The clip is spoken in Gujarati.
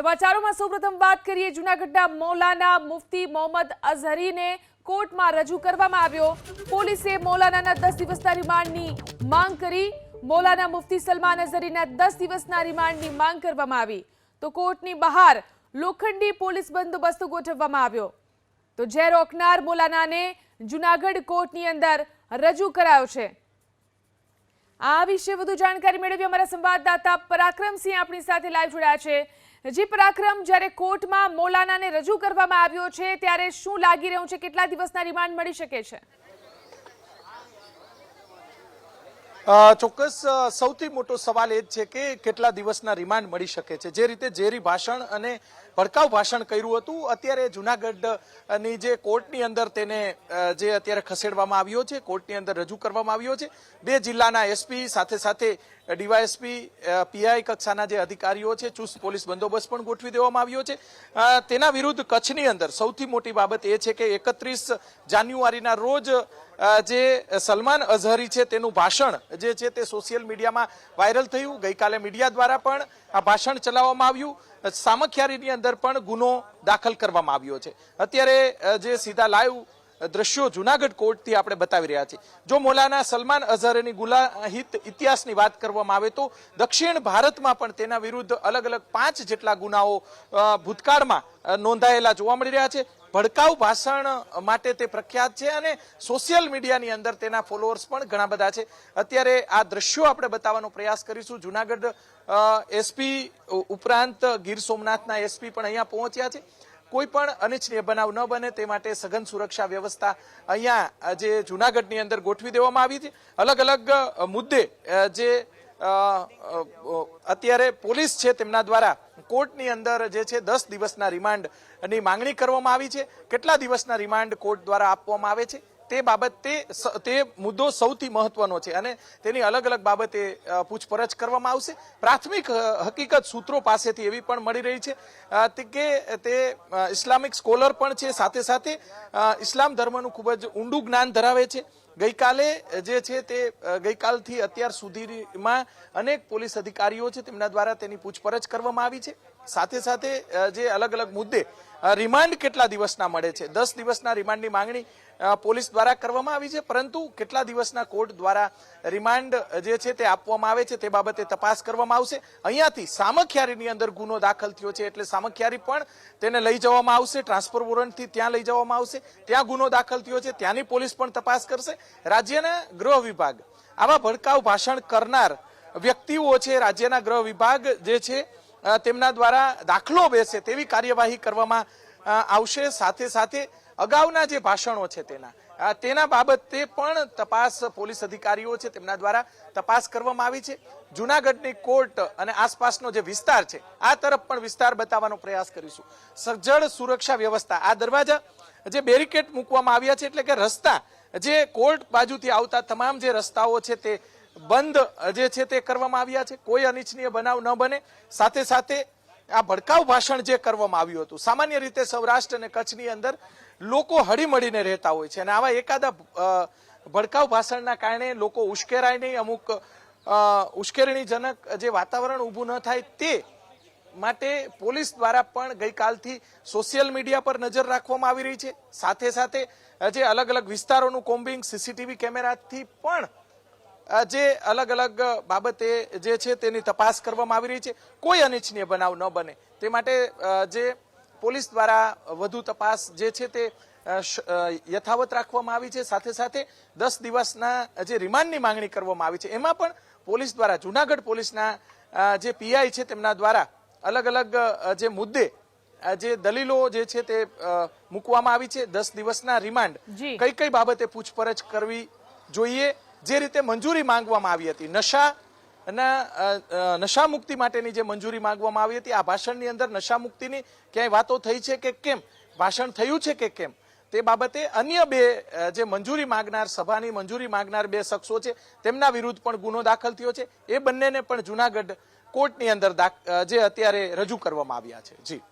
સમાચારોમાં સૌપ્રથમ વાત કરીએ જૂનાગઢના મૌલાના મુફતી મોહમ્મદ અઝહરીને કોર્ટમાં રજૂ કરવામાં આવ્યો. પોલીસે મૌલાનાના દસ દિવસના રિમાન્ડની માંગ કરી. મૌલાના મુફતી સલમાન અઝહરીના દસ દિવસના રિમાન્ડની માંગ કરવામાં આવી. તો કોર્ટની બહાર લોખંડી પોલીસ બંદોબસ્ત ગોઠવવામાં આવ્યો. તો ઝેર ઓકનાર મૌલાનાને જૂનાગઢ કોર્ટની અંદર રજૂ કરાયો છે. આ વિશે વધુ જાણકારી મેળવી અમારા સંવાદદાતા પરાક્રમસિંહ આપણી સાથે લાઈવ જોડાયા છે. જી પરાક્રમ, જ્યારે કોર્ટમાં મૌલાનાને રજૂ કરવામાં આવ્યો છે, ત્યારે શું લાગી રહ્યું છે? કેટલા દિવસના રિમાન્ડ મળી શકે છે? ચોક્કસ સૌથી મોટો સવાલ એ જ છે કે કેટલા દિવસના રિમાન્ડ મળી શકે છે? જે રીતે ઝેરી ભાષણ અને ભડકાઉ ભાષણ કર્યું હતું, અત્યારે જુનાગઢની જે કોર્ટની અંદર તેને જે અત્યારે ખસેડવામાં આવ્યો છે, કોર્ટની અંદર રજૂ કરવામાં આવ્યો છે, બે જિલ્લાના એસપી, સાથે સાથે ડીવાયએસપી પીઆઈ કક્ષાના જે અધિકારીઓ છે, ચુસ્ત પોલીસ બંદોબસ્ત પણ ગોઠવી દેવામાં આવ્યો છે. તેના વિરુદ્ધ કચ્છની અંદર સૌથી મોટી બાબત એ છે કે એકત્રીસ જાન્યુઆરીના રોજ જે સલમાન અઝહરી છે, તેનું ભાષણ જે છે તે સોશિયલ મીડિયામાં વાયરલ થયું. ગઈકાલે મીડિયા દ્વારા પણ આ ભાષણ ચલાવવામાં આવ્યું. સામખિયારીની અંદર પણ ગુનો દાખલ કરવામાં આવ્યો છે. અત્યારે જે સીધા લાઈવ દ્રશ્યો જુનાગઢ કોર્ટથી આપણે બતાવી રહ્યા છીએ. જો મોલાના સલમાન અઝહરની ગુલાહિત ઇતિહાસની વાત કરવામાં આવે તો દક્ષિણ ભારતમાં પણ તેના વિરુદ્ધ અલગ અલગ પાંચ જેટલા ગુનાઓ ભૂતકાળમાં નોંધાયેલા જોવા મળી રહ્યા છે. ભડકાઉ ભાષણ માટે તે પ્રખ્યાત છે અને સોશિયલ મીડિયાની અંદર તેના ફોલોઅર્સ પણ ઘણા બધા છે. અત્યારે આ દ્રશ્યો આપણે બતાવવાનો પ્રયાસ કરીશું. જુનાગઢ એસપી ઉપરાંત ગીર સોમનાથના એસપી પણ અહીંયા પહોંચ્યા છે. કોઈ પણ અનિચ્છનીય બનાવ ન બને તે માટે સઘન સુરક્ષા વ્યવસ્થા અહીંયા જે જુનાગઢની અંદર ગોઠવી દેવામાં આવી છે. અલગ અલગ મુદ્દે જે અત્યારે પોલીસ છે તેમના દ્વારા કોર્ટની અંદર જે છે દસ દિવસના રિમાન્ડની માંગણી કરવામાં આવી છે. કેટલા દિવસના રિમાન્ડ કોર્ટ દ્વારા આપવામાં આવે છે? તે બાબતે તે મુદ્દો સૌથી મહત્વનો છે અને તેની અલગ અલગ બાબતે પૂછપરછ કરવામાં આવશે. પ્રાથમિક હકીકત સૂત્રો પાસેથી એવી પણ મળી રહી છે કે તે ઇસ્લામિક સ્કોલર પણ છે. સાથે સાથે ઇસ્લામ ધર્મનું ખૂબ જ ઊંડું જ્ઞાન ધરાવે છે. ગઈકાલે જે છે તે ગઈકાલથી અત્યાર સુધીમાં અનેક પોલીસ અધિકારીઓ છે તેમના દ્વારા તેની પૂછપરછ કરવામાં આવી છે. સાથે સાથે જે અલગ અલગ મુદ્દે રિમાન્ડ કેટલા દિવસના મળે છે? દસ દિવસના રિમાન્ડની માંગણી પોલીસ દ્વારા કરવામાં આવી છે, પરંતુ કેટલા દિવસના કોર્ટ દ્વારા રિમાન્ડ જે છે તે આપવામાં આવે છે તે બાબતે તપાસ કરવામાં આવશે? અહીંયાથી સામખિયારીની અંદર ગુનો દાખલ થયો છે, એટલે સામખિયારી પણ તેને લઈ જવામાં આવશે, ટ્રાન્સફર વોરંટથી ત્યાં લઈ જવામાં આવશે, ત્યાં ગુનો દાખલ થયો છે, ત્યાંની પોલીસ પણ તપાસ કરશે. રાજ્યના ગૃહ વિભાગ, આવા ભડકાઉ ભાષણ કરનાર વ્યક્તિઓ છે, રાજ્યના ગૃહ વિભાગ જે છે તેમના દ્વારા દાખલો બેસે તેવી કાર્યવાહી કરવામાં આવશે. સાથે સાથે અગાઉના જે ભાષણો છે તેના તેના બાબતે પણ તપાસ પોલીસ અધિકારીઓ છે તેમના દ્વારા તપાસ કરવામાં આવી છે. જુનાગઢની કોર્ટ અને આસપાસનો જે વિસ્તાર છે, આ તરફ પણ વિસ્તાર બતાવવાનો પ્રયાસ કરીશું. સજ્જડ સુરક્ષા વ્યવસ્થા, આ દરવાજા જે બેરિકેડ મૂકવામાં આવ્યા છે, એટલે કે રસ્તા જે કોર્ટ બાજુથી આવતા તમામ જે રસ્તાઓ છે તે બંધ જે છે તે કરવામાં આવ્યા છે. કોઈ અનિચ્છનીય બનાવ ન બને. સાથે સાથે આ ભડકાઉ ભાષણ જે કરવામાં આવ્યું હતું, સામાન્ય રીતે સૌરાષ્ટ્ર અને કચ્છની અંદર લોકો હળીમળીને રહેતા હોય છે અને આવા એકાદા ભડકાવ ભાષણના કારણે લોકો ઉશ્કેરાય નહીં. અમુક ઉશ્કેરણીજનક જે વાતાવરણ ઊભું ન થાય તે માટે પોલીસ દ્વારા પણ ગઈકાલથી સોશિયલ મીડિયા પર નજર રાખવામાં આવી રહી છે. સાથે સાથે જે અલગ અલગ વિસ્તારોનું કોમ્બિંગ, સીસીટીવી કેમેરાથી પણ જે અલગ અલગ બાબતે જે છે તેની તપાસ કરવામાં આવી રહી છે. કોઈ અનિચ્છનીય બનાવ ન બને. તે માટે જે પોલીસ દ્વારા વધુ તપાસ જે છે તે યથાવત રાખવામાં આવી છે. સાથે સાથે દસ દિવસના જે રિમાન્ડની માંગણી કરવામાં આવી છે. એમાં પણ પોલીસ દ્વારા જુનાગઢ પોલીસના જે પીઆઈ છે તેમના દ્વારા અલગ અલગ જે મુદ્દે જે દલીલો જે છે તે મૂકવામાં આવી છે. દસ દિવસના રિમાન્ડ. કઈ કઈ બાબતે પૂછપરછ કરવી જોઈએ? જે રીતે મંજૂરી માંગવામાં આવી હતી. નશા ના નશા મુક્તિ માટેની જે મંજૂરી માંગવામાં આવી હતી, આ ભાષણની અંદર નશા મુક્તિની ક્યાંય વાતો થઈ છે કે કેમ? ભાષણ થયું છે કે કેમ? તે બાબતે અન્ય બે જે મંજૂરી માંગનાર સભાની મંજૂરી માંગનાર બે શખ્સો છે, તેમના વિરુદ્ધ પણ ગુનો દાખલ થયો છે. એ બંનેને પણ જુનાગઢ કોર્ટની અંદર જે અત્યારે રજૂ કરવામાં આવ્યા છે. જી.